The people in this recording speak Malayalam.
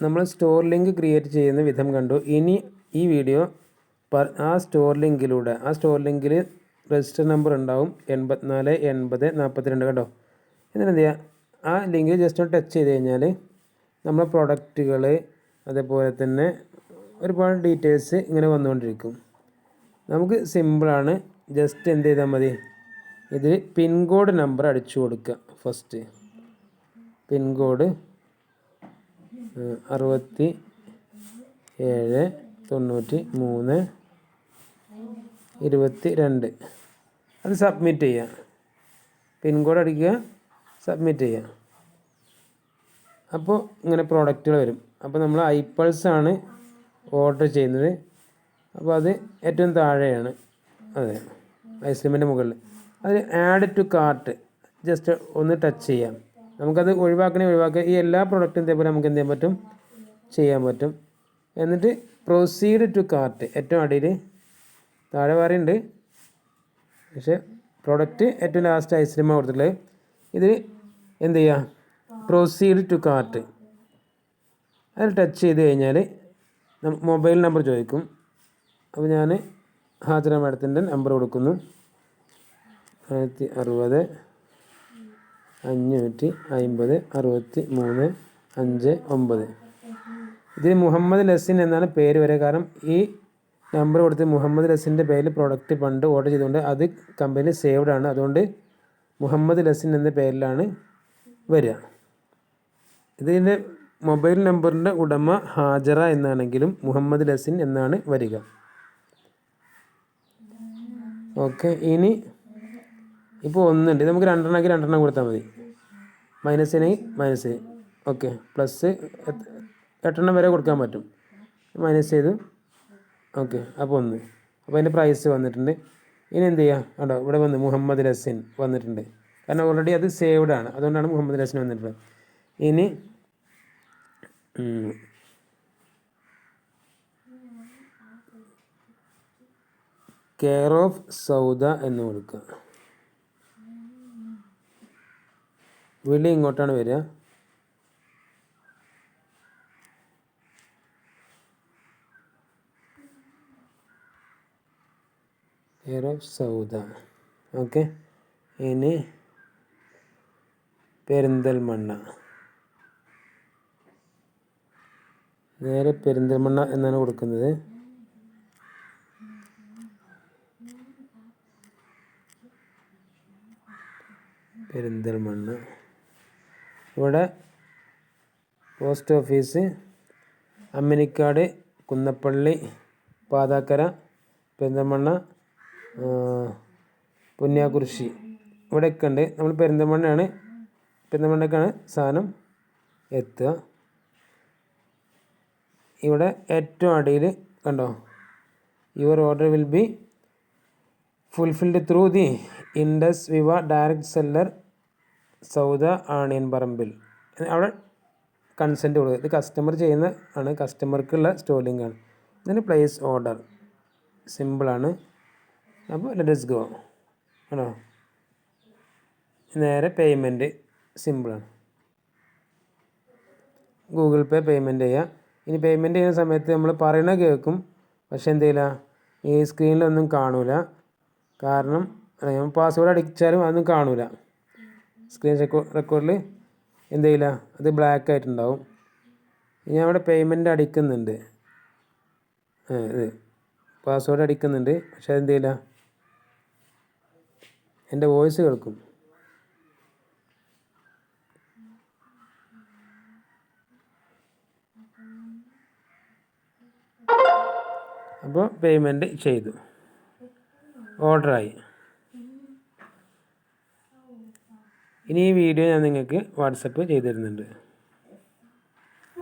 നമ്മൾ സ്റ്റോർ ലിങ്ക് ക്രിയേറ്റ് ചെയ്യുന്ന വിധം കണ്ടു. ഇനി ഈ വീഡിയോ ആ സ്റ്റോർ ലിങ്കിലൂടെ ആ സ്റ്റോർ ലിങ്കിൽ രജിസ്റ്റർ നമ്പർ ഉണ്ടാവും. എൺപത്തിനാല് എൺപത് നാൽപ്പത്തിരണ്ട് കേട്ടോ എന്നിട്ട് എന്ത് ചെയ്യുക ആ ലിങ്കിൽ ജസ്റ്റ് ഒന്ന് ടച്ച് ചെയ്ത് കഴിഞ്ഞാൽ നമ്മളെ പ്രൊഡക്റ്റുകൾ അതേപോലെ തന്നെ ഒരുപാട് ഡീറ്റെയിൽസ് ഇങ്ങനെ വന്നുകൊണ്ടിരിക്കും. നമുക്ക് സിമ്പിളാണ് ജസ്റ്റ് എന്ത് ചെയ്താൽ മതി? ഇതിൽ പിൻകോഡ് നമ്പർ അടിച്ചു കൊടുക്കുക ഫസ്റ്റ് പിൻകോഡ് അറുപത്തി ഏഴ് തൊണ്ണൂറ്റി മൂന്ന് ഇരുപത്തി രണ്ട്. അത് സബ്മിറ്റ് ചെയ്യുക പിൻകോഡ് അടിക്കുക സബ്മിറ്റ് ചെയ്യുക അപ്പോൾ ഇങ്ങനെ പ്രോഡക്റ്റുകൾ വരും. അപ്പോൾ നമ്മൾ ഐപ്പൾസ് ആണ് ഓർഡർ ചെയ്യുന്നത്. അപ്പോൾ അത് ഏറ്റവും താഴെയാണ്. അതെ. ഐസ്ക്രീമിന്റെ മുകളിൽ അത് ആഡ് ടു കാർട്ട് ജസ്റ്റ് ഒന്ന് ടച്ച് ചെയ്യാം. നമുക്കത് ഒഴിവാക്കണേ ഒഴിവാക്കുക. ഈ എല്ലാ പ്രൊഡക്റ്റും ഇതേപോലെ നമുക്ക് എന്ത് ചെയ്യാൻ പറ്റും? ചെയ്യാൻ പറ്റും. എന്നിട്ട് പ്രൊസീഡ് ടു കാർട്ട് ഏറ്റവും അടിയിൽ താഴെ പറയുന്നുണ്ട് പക്ഷേ പ്രൊഡക്റ്റ് ഏറ്റവും ലാസ്റ്റ് ഐസ്ക്രീമാണ് കൊടുത്തിട്ടുള്ളത്. ഇത് എന്ത് ചെയ്യുക പ്രൊസീഡ് ടു കാർട്ട് അതിൽ ടച്ച് ചെയ്ത് കഴിഞ്ഞാൽ മൊബൈൽ നമ്പർ ചോദിക്കും. അപ്പോൾ ഞാൻ ഹാജര മാഡത്തിന്റെ നമ്പർ കൊടുക്കുന്നു. ആയിരത്തി അറുപത്. അഞ്ഞൂറ്റി അമ്പത് അറുപത്തി മൂന്ന് അഞ്ച് ഒമ്പത്. ഇതിൽ മുഹമ്മദ് ലസിൻ എന്നാണ് പേര് വരെ കാരണം ഈ നമ്പർ കൊടുത്ത് മുഹമ്മദ് ലസിന്റെ പേരിൽ പ്രോഡക്റ്റ് പണ്ട് ഓർഡർ ചെയ്തുകൊണ്ട് അത് കമ്പനി സേവ്ഡ് ആണ്. അതുകൊണ്ട് മുഹമ്മദ് ലസിൻ എന്ന പേരിലാണ് വരിക. ഇതിന്റെ മൊബൈൽ നമ്പറിന്റെ ഉടമ ഹാജറ എന്നാണെങ്കിലും മുഹമ്മദ് ലസിൻ എന്നാണ് വരിക. ഓക്കെ ഇനി ഇപ്പോൾ ഒന്നുണ്ട്. നമുക്ക് രണ്ടെണ്ണമാക്കി രണ്ടെണ്ണം കൊടുത്താൽ മതി. മൈനസിന് മൈനസ് ഓക്കെ പ്ലസ് എട്ടെണ്ണം വരെ കൊടുക്കാൻ പറ്റും. മൈനസ് ചെയ്തു. ഓക്കെ അപ്പോൾ ഒന്ന്. അപ്പോൾ അതിന്റെ പ്രൈസ് വന്നിട്ടുണ്ട്. ഇനി എന്ത് ചെയ്യുക കേട്ടോ ഇവിടെ വന്ന് മുഹമ്മദ് ലസിൻ വന്നിട്ടുണ്ട്. കാരണം ഓൾറെഡി അത് സേവ്ഡ് ആണ്. അതുകൊണ്ടാണ് മുഹമ്മദ് ലസിൻ വന്നിട്ടുള്ളത്. ഇനി കെയർ ഓഫ് സൗദ എന്ന് കൊടുക്കുക. വിളി ഇങ്ങോട്ടാണ് വരിക. സൗദ ഓക്കെ ഇനി പെരിന്തൽമണ്ണ. നേരെ പെരിന്തൽമണ്ണ എന്നാണ് കൊടുക്കുന്നത്. പെരിന്തൽമണ്ണ. ഇവിടെ പോസ്റ്റ് ഓഫീസ് അമ്മിനിക്കാട് കുന്നപ്പള്ളി പാതാക്കര പെരിന്തമണ്ണ പുന്നിയാകുറിശി ഇവിടെയൊക്കെ ഉണ്ട്. നമ്മൾ പെരിന്തമണ്ണയാണ് പെരിന്തമണ്ണക്കാണ് സാധനം എത്തുക. ഇവിടെ ഏറ്റവും അടിയിൽ കണ്ടോ? Your order will be fulfilled through the Indus Viva direct seller Sauda Aniyan Parambil. അവിടെ കൺസെന്റ് കൊടുക്കുക. ഇത് കസ്റ്റമർ ചെയ്യുന്ന ആണ്. കസ്റ്റമർക്കുള്ള സ്റ്റോലിംഗ് ആണ്. ഇതിന് പ്ലേസ് ഓർഡർ സിമ്പിളാണ് അപ്പോൾ ലെറ്റസ് ഗോ ആണോ? നേരെ പേയ്മെന്റ് സിമ്പിളാണ് ഗൂഗിൾ പേ പേയ്മെന്റ് ചെയ്യുക ഇനി പേയ്മെന്റ് ചെയ്യുന്ന സമയത്ത് നമ്മൾ പറയണ കേൾക്കും. പക്ഷെ എന്ത് ചെയ്യില്ല? ഈ സ്ക്രീനിലൊന്നും കാണൂല. കാരണം പാസ്വേഡ് അടിച്ചാലും അതൊന്നും കാണൂല. സ്ക്രീൻ റെക്കോ റെക്കോർഡിൽ എന്ത് ചെയ്യില്ല? അത് ബ്ലാക്ക് ആയിട്ടുണ്ടാവും. ഞാൻ അവിടെ പേയ്മെന്റ് അടിക്കുന്നുണ്ട്. ഇത് പാസ്വേഡ് അടിക്കുന്നുണ്ട്. പക്ഷേ അതെന്ത് ചെയ്യില്ല? എന്റെ വോയിസ് കേൾക്കും. അപ്പോൾ പേയ്മെന്റ് ചെയ്തു. ഓർഡറായി ഇനി ഈ വീഡിയോ ഞാൻ നിങ്ങൾക്ക് വാട്സപ്പ് ചെയ്തു തരുന്നുണ്ട്